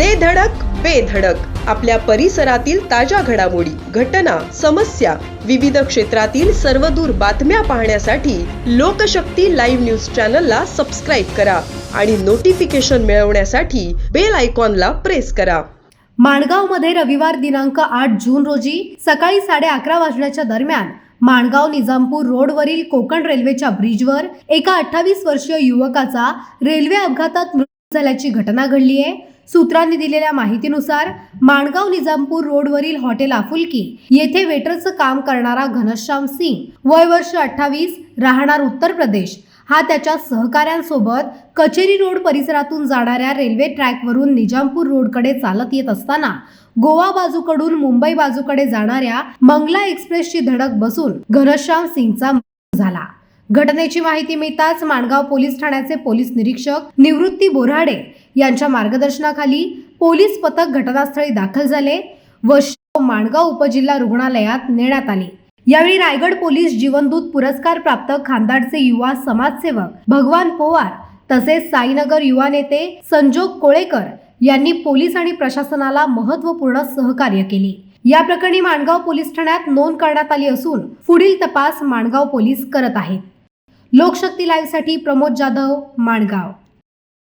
दे धडक बेधडक आपल्या परिसरातील ताज्या घडामोडी घटना समस्या विविध क्षेत्रातील सर्वदूर बातम्या पाहण्यासाठी लोकशक्ती लाईव्ह न्यूज चॅनलला सबस्क्राईब करा आणि नोटिफिकेशन मिळवण्यासाठी बेल आयकॉनला प्रेस करा. माणगावमध्ये रविवार दिनांक आठ जून रोजी सकाळी साडे अकरा वाजण्याच्या दरम्यान माणगाव निजामपूर रोडवरील कोकण रेल्वेच्या ब्रिजवर एका अठ्ठावीस वर्षीय युवकाचा रेल्वे अपघातात मृत्यू झाल्याची घटना घडली आहे सूत्रांनी दिलेल्या माहितीनुसार माणगाव निजामपूर रोडवरील हॉटेल आफुलकी येथे वेटरचं काम करणारा घनश्याम सिंग वय वर्ष अठ्ठावीस राहणार उत्तर प्रदेश. हा त्याच्या सहकाऱ्यांसोबत कचेरी रोड परिसरातून जाणाऱ्या रेल्वे ट्रॅकवरून निजामपूर रोडकडे चालत येत असताना गोवा बाजूकडून मुंबई बाजूकडे जाणाऱ्या मंगला एक्सप्रेसची धडक बसून घनश्याम सिंगचा मृत्यू झाला. घटनेची माहिती मिळताच माणगाव पोलीस ठाण्याचे पोलीस निरीक्षक निवृत्ती बोराडे यांच्या मार्गदर्शनाखाली पोलीस पथक घटनास्थळी दाखल झाले. व माणगाव उपजिल्हा रुग्णालयात नेण्यात आले. यावेळी रायगड पोलीस जीवनदूत पुरस्कार प्राप्त खानदाडचे युवा समाजसेवक भगवान पोवार तसेच साईनगर युवा नेते संजोग कोळेकर यांनी पोलीस आणि प्रशासनाला महत्त्वपूर्ण सहकार्य केले. या प्रकरणी माणगाव पोलीस ठाण्यात नोंद करण्यात आली असून पुढील तपास माणगाव पोलीस करत आहेत. लोकशक्ती लाईव्हसाठी प्रमोद जाधव माणगाव.